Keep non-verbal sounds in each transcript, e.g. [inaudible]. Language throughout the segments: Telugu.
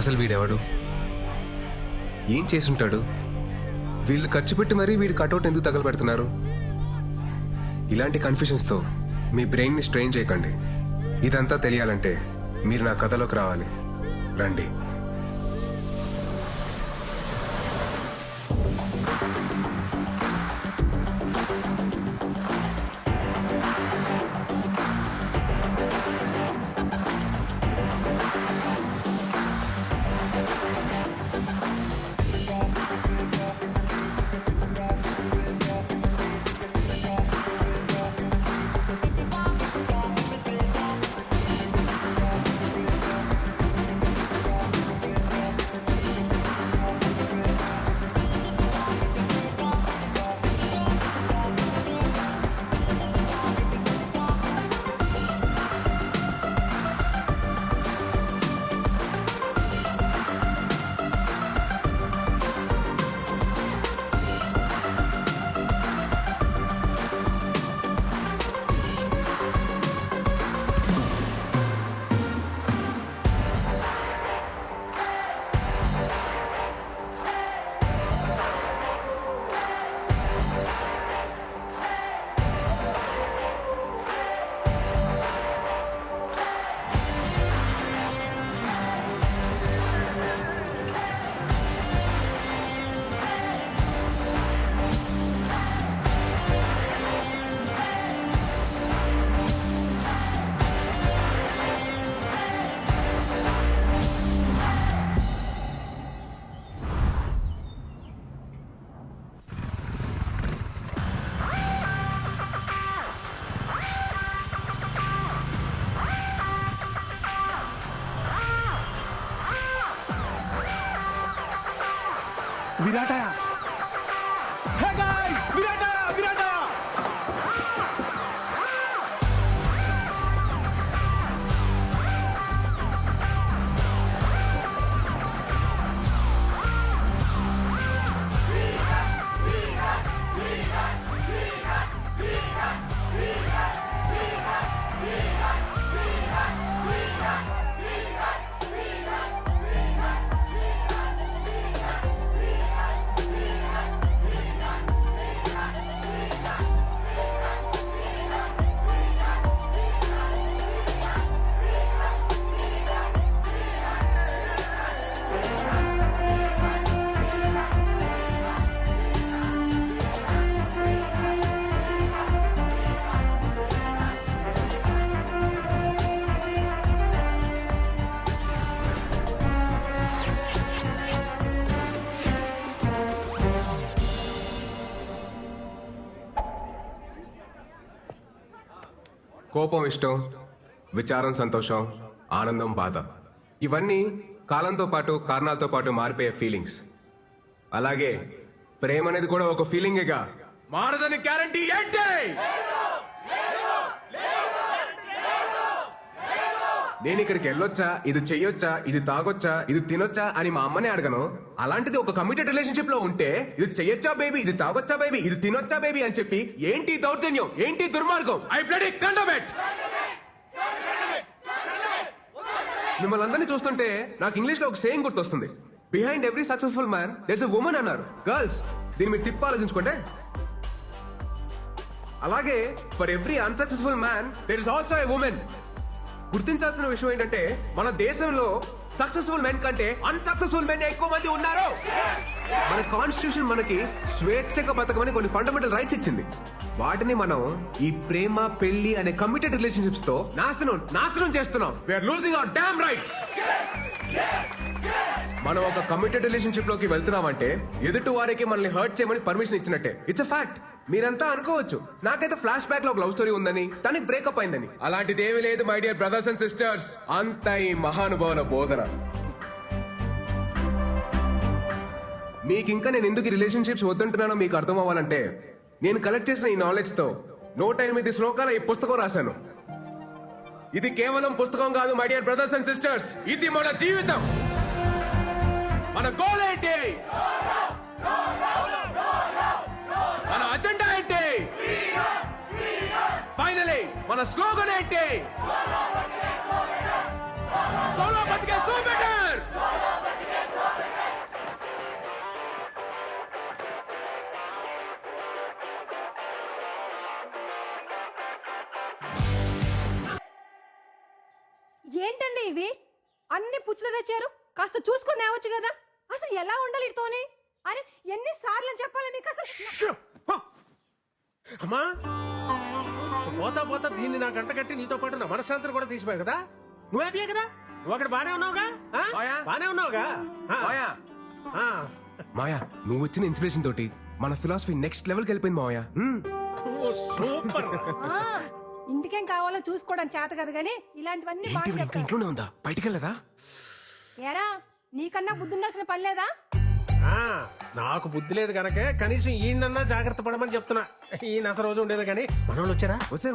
అసలు వీడెవడు? ఏం చేసుంటాడు? వీళ్ళు ఖర్చు పెట్టి మరీ వీడి కటౌట్ ఎందుకు తగలబెడుతున్నారు? ఇలాంటి కన్ఫ్యూషన్స్తో మీ బ్రెయిన్ని స్ట్రెయిన్ చేయకండి. ఇదంతా తెలియాలంటే మీరు నా కథలోకి రావాలి. రండి. विराट आया। కోపం ఇష్టం విచారం సంతోషం ఆనందం బాధ. ఇవన్నీ కాలంతో పాటు కారణాలతో పాటు మారిపోయే ఫీలింగ్స్ అలాగే ప్రేమ అనేది కూడా ఒక ఫీలింగేగా మారదని గ్యారంటీ ఏంటి? నేను ఇక్కడికి వెళ్ళొచ్చా? ఇది చెయ్యొచ్చా? ఇది తాగొచ్చా? ఇది తినొచ్చా? అని మా అమ్మని అడగను. అలాంటిది ఒక కమిటెడ్ రిలేషన్షిప్లో ఉంటే ఇది చెయ్యొచ్చా బేబీ ఇది తాగొచ్చా బేబీ ఇది తినొచ్చా బేబీ అని చెప్పి ఏంటి దౌర్జన్యం? ఏంటి దుర్మార్గం? ఐ బ్లడ్ మిమ్మల్ని అందరినీ చూస్తుంటే నాకు ఇంగ్లీష్లో ఒక సేయింగ్ గుర్తొస్తుంది. Behind every successful man there's a woman అన్నారు. గర్ల్స్ దీన్ని మీరు తిప్పి ఆలోచించుకోండి. అలాగే for every unsuccessful man there is also a woman గుర్తించాల్సిన విషయం ఏంటంటే మన దేశంలో సక్సెస్ఫుల్ మెన్ కంటే అన్సక్సెస్ఫుల్ మెన్ ఎక్కువ మంది ఉన్నారు. మన కాన్స్టిట్యూషన్ మనకి స్వేచ్ఛగా బతకమని కొన్ని ఫండమెంటల్ రైట్స్ ఇచ్చింది. వాటిని మనం ఈ ప్రేమ పెళ్ళి అనే కమిటెడ్ రిలేషన్షిప్స్తో నాశనం నాశనం చేస్తున్నాం. We are losing our damn rights మనం ఒక కమిటెడ్ రిలేషన్షిప్లోకి వెళ్తున్నామంటే ఎదుటి వారికి మనల్ని హర్ట్ చేయమని పర్మిషన్ ఇచ్చినట్టే. ఇట్స్ అ ఫ్యాక్ట్ మీరంతా అనుకోవచ్చు. నాకైతే ఫ్లాష్ బ్యాక్లో ఒక లవ్ స్టోరీ ఉందని తనకి బ్రేకప్ అయిందని. అలాంటిది ఏమీ లేదు my dear brothers and sisters అంత ఈ మహానుభావుల బోధన. మీకు ఇంకా నేను ఎందుకు రిలేషన్షిప్స్ వద్దంటున్నానో మీకు అర్థం అవ్వాలంటే నేను కలెక్ట్ చేసిన ఈ నాలెడ్జ్తో నూట ఎనిమిది శ్లోకాల ఈ పుస్తకం రాశాను. ఇది కేవలం పుస్తకం కాదు my dear brothers and sisters ఇది మన జీవితం. మన గోల్ ఏంటి? మన స్లోగన్ ఏంటి? సోలో బతికే సో బెటర్ ఏంటండి ఇవి? అన్ని పుచ్చులు తెచ్చారు. కాస్త చూసుకొని రావచ్చు కదా. అసలు ఎలా ఉండాలి ఇతోని అరే ఎన్ని సార్లు చెప్పాలి మీకు అసలు! అమ్మా! పోతా పోతా దీన్ని నా గంట కట్టి నీతో పాటు నా మనశ్శాంతిని కూడా తీసిపోయావు కదా? నువ్వు హ్యాపీయే కదా? నువ్వు అక్కడ బానే ఉన్నావుగా? ఆ? మాయా? బానే ఉన్నావుగా? ఆ. మాయా. ఆ. మాయా నువ్వు వచ్చిన ఇన్స్పిరేషన్ తోటి మన ఫిలాసఫీ నెక్స్ట్ లెవెల్కి వెళ్ళిపోయింది మాయా ఓ, సూపర్. ఆ, ఇంటికేం కావాలో చూసుకోవడం చేత కదా గానీ ఇలాంటివన్నీ ఏంటి బాగా వీడు ఇంకా చెప్తారు ఇంట్లోనే ఉందా? బయటికి వెళ్ళదా? ఏరా నీకన్నా బుద్ధి ఉండాల్సిన పని లేదా? ఆ, నాకు బుద్ధి లేదు కనుక కనీసం ఈయనన్నా జాగ్రత్త పడమని చెప్తున్నా. ఈ నస రోజు ఉండేది కానీ మనోళ్ళు వచ్చారా? వచ్చే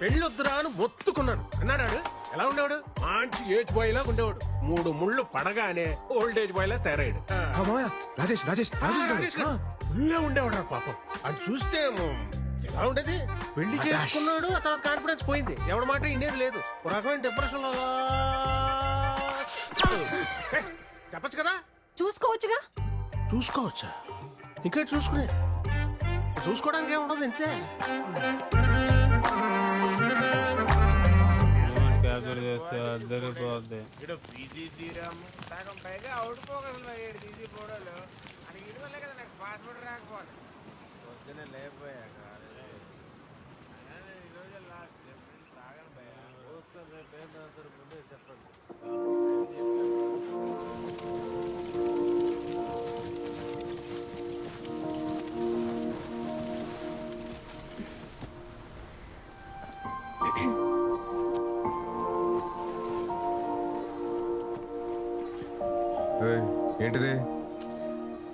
పెళ్ళొద్దురా అని మొత్తుకున్నాను అన్నాడు ఆడు. ఎలా ఉండేవాడు? మంచి ఏజ్ బాయ్ లాగా ఉండేవాడు. మూడు ముళ్ళు పడగానే ఓల్డ్ ఏజ్ బాయ్ లా మాయా రాజేష్ రాజేష్ రాజేష్ ఉండేవాడు రా పాపం. అది చూస్తే ఎలా ఉండేది? పెళ్ళి. చేసుకున్నాడు ఆ తర్వాత కాన్ఫిడెన్స్ పోయింది. ఎవరి మాట ఇండేది లేదు. ఒక రకమైన డిప్రెషన్లో చెప్పచ్చు కదా? చూసుకోవచ్చుగా? చూసుకోవచ్చా? ఇంకా చూసుకునే. చూసుకోవడానికి ఏముండదు ఇంతే. క్యాప్చర్ చేస్తే అద్దరిపోద్ది ఇక్కడ పీజీ తీరాము సగం పైగా అవుట్ ఫోకస్లో ఏడు తీసి ఫోటోలు అది ఇది వల్లే కదా నాకు పాస్పోర్ట్ రాకపోతే. పొద్దున్నే లేకపోయాక ఈరోజు లాస్ట్. తాగను భయ చూస్తాను రేపు ఏం తాగుతారు ముందే చెప్పండి. ఏయ్, ఏంటిది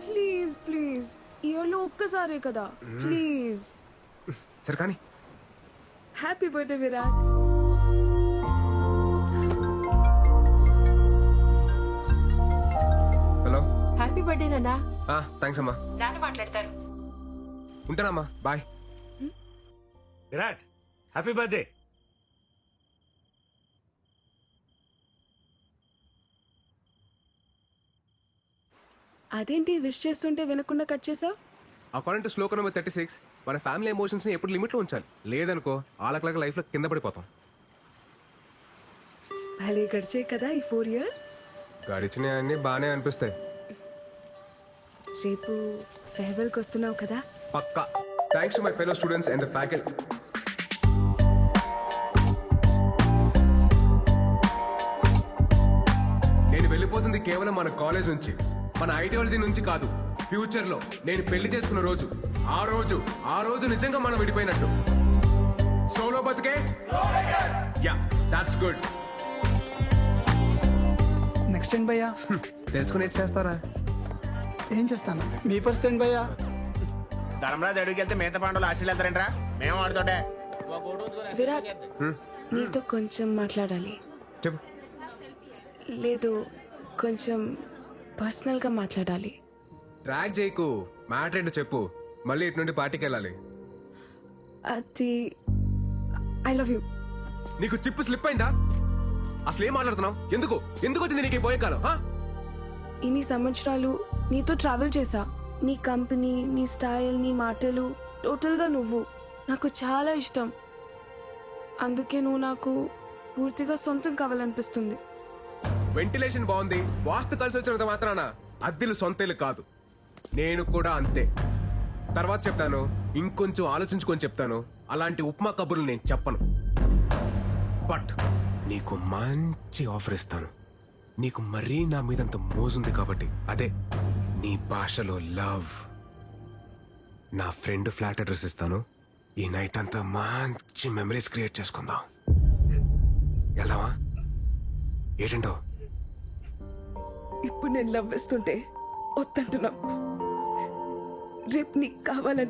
ప్లీజ్ ప్లీజ్ ఇయర్లో ఒక్కసారే కదా ప్లీజ్ సరే కానీ హ్యాపీ బర్త్డే విరాట్ నాన్న థ్యాంక్స్ అమ్మా. నాన్న మాట్లాడతారు. ఉంటానమ్మా బాయ్ విరాట్ హ్యాపీ బర్త్డే అదేంటి విష్ చేస్తుంటే వినకుండా కట్ చేసావు? According to Shloka number thirty six మన ఫ్యామిలీ ఎమోషన్స్ని ఎప్పుడు లిమిట్లో ఉంచాలి. లేదనుకో ఆలకలక లైఫ్లో కింద పడిపోతాం. భలే గడిచే కదా ఈ ఫోర్ ఇయర్స్ గడిచినవి అన్ని బాగానే అనిపిస్తాయి. రేపు ఫేర్వెల్కి వస్తున్నావు కదా? పక్కా. Thanks to my fellow students and the faculty నేను వెళ్ళిపోతుంది కేవలం మన కాలేజ్ నుంచి. మన ఐడియాలజీ నుంచి కాదు ఫ్యూచర్లో. నేను పెళ్ళి చేసుకున్న రోజు. ఆ రోజు ఆ రోజు నిజంగా మనం విడిపోయినట్టు. సోలో బతికే? యా దాట్స్ గుడ్ నెక్స్ట్ ఏంటి భయ్యా. [laughs] తెలుసుకుని ఏం చేస్తారా? ఏం చేస్తాను? మీ పరిస్థితి ఏంటి భయ్యా ధర్మరాజు అడుగుకి వెళ్తే మిగతా పాండవులు ఆశలు వెళ్తారంట్రా మేము ఆడుతుంటే విరాట్ నీతో కొంచెం మాట్లాడాలి. చెప్పు. లేదు కొంచెం పర్సనల్గా మాట్లాడాలి. ట్రాక్ చేయకు. మ్యాటర్ ఏంటో చెప్పు. మళ్ళీ ఇటు నుండి పార్టీకి వెళ్ళాలి. అది ఐ లవ్ యూ నీకు చిప్పు స్లిప్ అయిందా? అసలు ఏం మాట్లాడుతున్నావు? ఎందుకు? ఎందుకు వచ్చింది నీకు పోయే కాలం ఆ? ఇన్ని సంవత్సరాలు నీతో ట్రావెల్ చేసా నీ కంపెనీ నీ స్టైల్ నీ మాటలు టోటల్గా నువ్వు. నాకు చాలా ఇష్టం. అందుకే నువ్వు నాకు పూర్తిగా సొంతం కావాలనిపిస్తుంది. వెంటిలేషన్ బాగుంది. వాస్తు కలిసి వచ్చినంత మాత్రాన అద్దెలు సొంతేలు కాదు. నేను కూడా అంతే. తర్వాత చెప్తాను. ఇంకొంచెం ఆలోచించుకొని చెప్తాను. అలాంటి ఉప్మా కబుర్లు నేను చెప్పను. బట్ నీకు మంచి ఆఫర్ ఇస్తాను. నీకు మరీ నా మీదంత మోజుంది కాబట్టి. అదే. నీ భాషలో లవ్. నా ఫ్రెండ్ ఫ్లాట్ అడ్రస్ ఇస్తాను. ఈ నైట్ అంతా మంచి మెమరీస్ క్రియేట్ చేసుకుందాం. వెళ్దామా? ఏంటంటో? ఇప్పుడు నేను లవ్ ఇస్తుంటే వద్దంటున్నావు. రేపు నీకు కావాలని